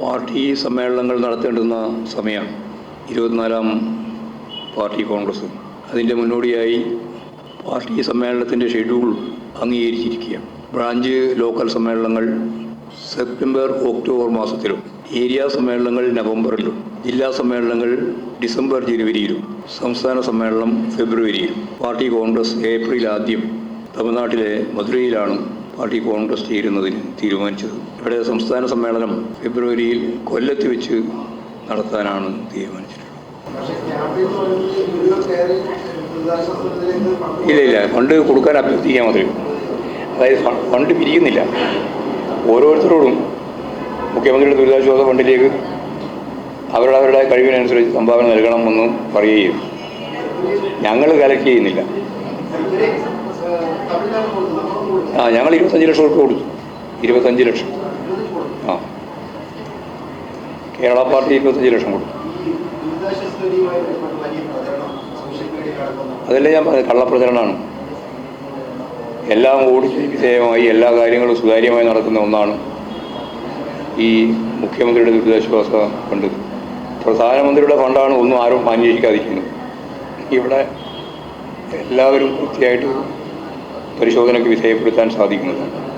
Party സമ്മേളനങ്ങൾ നടത്തേണ്ടുന്ന സമയമാണ് ഇരുപത്തിനാലാം പാർട്ടി കോൺഗ്രസ്. അതിന്റെ മുന്നോടിയായി പാർട്ടി സമ്മേളനത്തിന്റെ ഷെഡ്യൂൾ അംഗീകരിച്ചിരിക്കുകയാണ്. ബ്രാഞ്ച് ലോക്കൽ സമ്മേളനങ്ങൾ സെപ്റ്റംബർ ഒക്ടോബർ മാസത്തിലും. ഏരിയ സമ്മേളനങ്ങൾ നവംബറിലും. ജില്ലാ സമ്മേളനങ്ങൾ ഡിസംബർ ജനുവരിയിലും. സംസ്ഥാന സമ്മേളനം ഫെബ്രുവരിയിലും. പാർട്ടി കോൺഗ്രസ് ഏപ്രിൽ ആദ്യം തമിഴ്നാട്ടിലെ മധുരയിലാണ് പാർട്ടി കോൺഗ്രസ് ചേരുന്നതിന് തീരുമാനിച്ചത്. ഇവിടെ സംസ്ഥാന സമ്മേളനം ഫെബ്രുവരിയിൽ കൊല്ലത്ത് വെച്ച് നടത്താനാണ് തീരുമാനിച്ചിട്ടുള്ളത്. ഇല്ല ഇല്ല ഫണ്ട് കൊടുക്കാൻ അഭ്യർത്ഥിക്കാൻ മാത്രമേ. അതായത് ഫണ്ട് പിരിക്കുന്നില്ല ഓരോരുത്തരോടും മുഖ്യമന്ത്രിയുടെ ദുരിതാശ്വാസ ഫണ്ടിലേക്ക് അവരുടെ അവരുടെ കഴിവിനനുസരിച്ച് സംഭാവന നൽകണമെന്ന് പറയുകയും ഞങ്ങൾ കലക്ട് ചെയ്യുന്നില്ല. ആ ഞങ്ങൾ ഇരുപത്തഞ്ച് ലക്ഷം ഉറപ്പ് കൊടുത്തു. ഇരുപത്തഞ്ച് ലക്ഷം. ആ. കേരള പാർട്ടി ഇരുപത്തഞ്ച് ലക്ഷം കൊടുത്തു. അതല്ലേ ഞാൻ പറഞ്ഞത്? കള്ളപ്രചരണമാണ്. എല്ലാം ഓടിച്ച് വിധേയമായി എല്ലാ കാര്യങ്ങളും സുതാര്യമായി നടക്കുന്ന ഒന്നാണ് ഈ മുഖ്യമന്ത്രിയുടെ ദുരിതാശ്വാസ ഫണ്ട്. പ്രധാനമന്ത്രിയുടെ ഫണ്ടാണ് ഒന്നും ആരും അന്വേഷിക്കാതിരിക്കുന്നത്. ഇവിടെ എല്ലാവരും കൃത്യമായിട്ട് പരിശോധനയ്ക്ക് വിധേയപ്പെടുത്താൻ സാധിക്കുന്നത്.